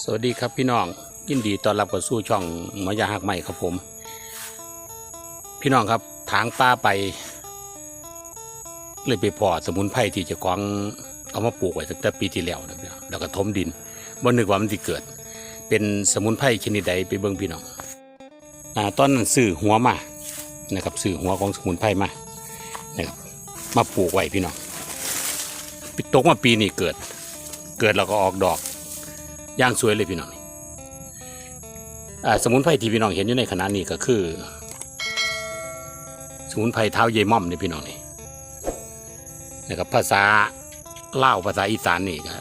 สวัสดีครับพี่น้องยินดีต้อนรับเข้าสู่ช่องหมอยาหักใหม่ครับผม พี่น้องครับทางป้าไป เลยไปพอสมุนไพรที่จะกองเอามาปลูกไว้ตั้งแต่ปีที่แล้วนะพี่น้องแล้วก็ถมดินบ่นึกว่ามันจะเกิด เป็นสมุนไพรชนิดใดไปเบิ่งพี่น้องอ่าตอนนั้นซื้อหัวมานะครับซื้อหัวของสมุนไพรมานะครับมาปลูกไว้พี่น้องตกมาปีนี้เกิด เกิดแล้วก็ออกดอก ย่างสวยเลยพี่น้องนี่สมุนไพรที่พี่น้องเห็นอยู่ในขณะนี้ก็คือ สมุนไพรเท้าเยม่อมนี่พี่น้องนี่นะครับภาษาเล่าภาษาอีสานนี่ก็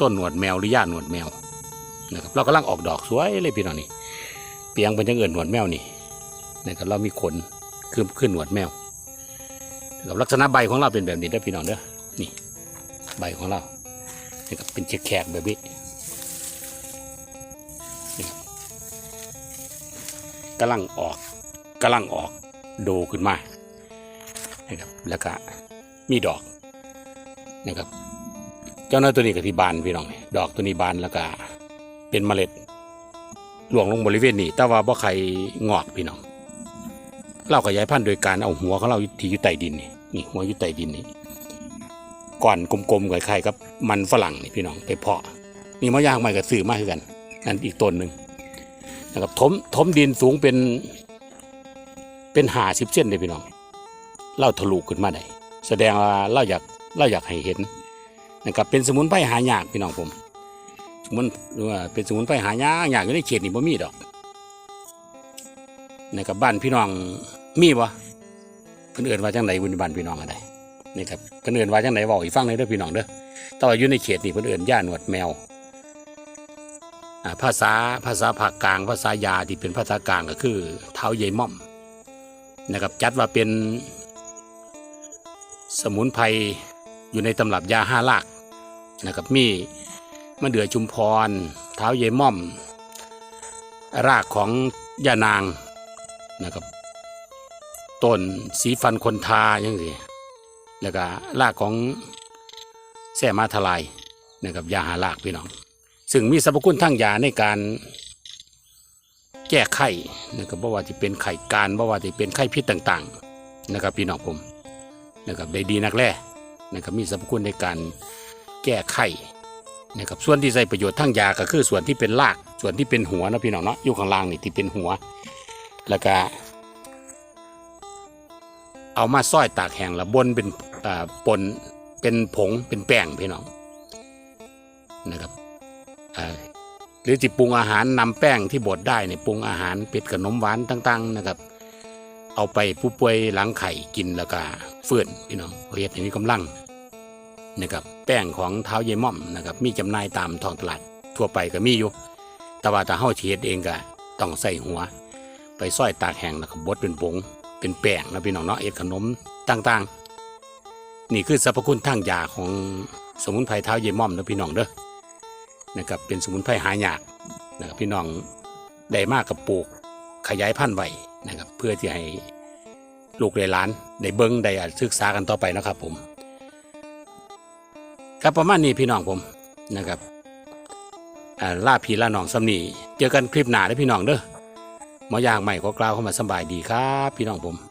ต้นหนวดแมวหรือย่าหนวดแมวนะครับเรากำลังออกดอกสวยเลยพี่น้องนี่เปียงเป็นจังเอิญหนวดแมวนี่นะครับเรามีขนคือขึ้นหนวดแมวนะครับลักษณะใบของเราเป็นแบบนี้เด้พี่น้องเด้อนี่ใบของเรา นี่ครับเป็นแขกแบบนี้กำลังออกกำลังออกโดขึ้นมานะครับแล้วก็มีดอกนะครับ เจ้าหน้อยตัวนี้กับที่บานพี่น้องนี่ดอกตัวนี้บานแล้วก็เป็นเมล็ดหลวงลงบริเวณนี้แต่ว่าบ่ใครงอกพี่น้องเราขยายพันธุ์โดยการเอาหัวของเราที่อยู่ใต้ดินนี่นี่หัวอยู่ใต้ดินนี่ ก่อนกลมๆกับไข่ครับมันฝรั่งนี่พี่น้องไปเพาะ นี่มะยางใหม่กับสื่อมากคือกันนั่นอีกต้นหนึ่งนะครับถมถมดินสูงเป็น เป็นหาสิบเส้นเลยพี่น้องเล่าทะลุขึ้นมาได้แสดงว่าเราอยากเราอยากให้เห็นนะครับเป็นสมุนไพรหายากพี่น้องผมสมุนหรือว่าเป็นสมุนไพรหายากอยากอยู่ในเขตนี่บ่มีดอกนะครับบ้านพี่น้องมีบ่เพิ่นเอิ้นว่าจังไดบุญบ้านพี่น้องอะไร นี่ครับเพิ่นเอิ้นว่าจังไดบอกอีกฟังเลยเด้อพี่น้องเด้อแต่ว่าอยู่ในเขตนี่เพิ่นเอิ้นย่าหนวดแมวอ่าภาษาภาษาภาคกลาง ภาษายาที่เป็นภาษากลางก็คือเท้าเยายม่อมนะครับจัดว่าเป็น สมุนไพรอยู่ในตำรับยาห้าลากนะครับมีมะเดื่อชุมพร เท้าเยม่อม รากของยานางนะครับต้นสีฟันคนทาอย่างนี้ แล้วก็รากของแส่มาทลายนะครับยาหารากพี่น้อง ซึ่งมีสรรพคุณทั้งยาในการแก้ไข้นะครับบ่ว่าจะเป็นไข่การบ่ว่าจะเป็นไข้พิษต่างๆนะครับพี่น้องผมนะครับได้ดีนักแร่นะครับมีสรรพคุณในการแก้ไข้นะครับส่วนที่ใช้ประโยชน์ทั้งยาก็คือส่วนที่เป็นรากส่วนที่เป็นหัวนะพี่น้องเนาะอยู่ข้างล่างนี่ที่เป็นหัว แล้วก็ เอามาซ้อยตากแห้งแล้วบนเป็นปนเป็นผงเป็นแป้งพี่น้องนะครับหรือจิปรุงอาหารนำแป้งที่บดได้เนี่ยปรุงอาหารเป็ดขนมหวานต่างๆนะครับ เอาไปผู้ป่วยหลังไข่กินแล้วก็เฟื่อนพี่น้องเรียกอย่างนี้กำลังนะครับแป้งของเท้าเยายม่อมนะครับมีจำหน่ายตามท้องตลาดทั่วไปก็มีอยู่แต่ว่าถ้าเฮาเฮ็ดเองก็ต้องใส่หัว ไปซ้อยตากแห้งแล้วก็บดเป็นผง เป็นแป้งนะพี่น้องเนาะเอ็ดขนมต่างๆ นี่คือสรรพคุณทางยาของสมุนไพรเท้าเยายม่อมนะพี่น้องเด้อนะครับเป็นสมุนไพรหายากนะครับพี่น้องได้มากกับปลูกขยายพันธุ์ไว้นะครับ เพื่อที่ให้ลูกหลานได้เบิ้งได้ศึกษากันต่อไปนะครับผมครับประมาณนี้พี่น้องผมนะครับล่าพีล่าน้องสำนีเจอกันคลิปหน้าเด้พี่น้องเด้อ มอยางใหม่ก็กล่าวเข้ามาสบายดีครับ พี่น้องผม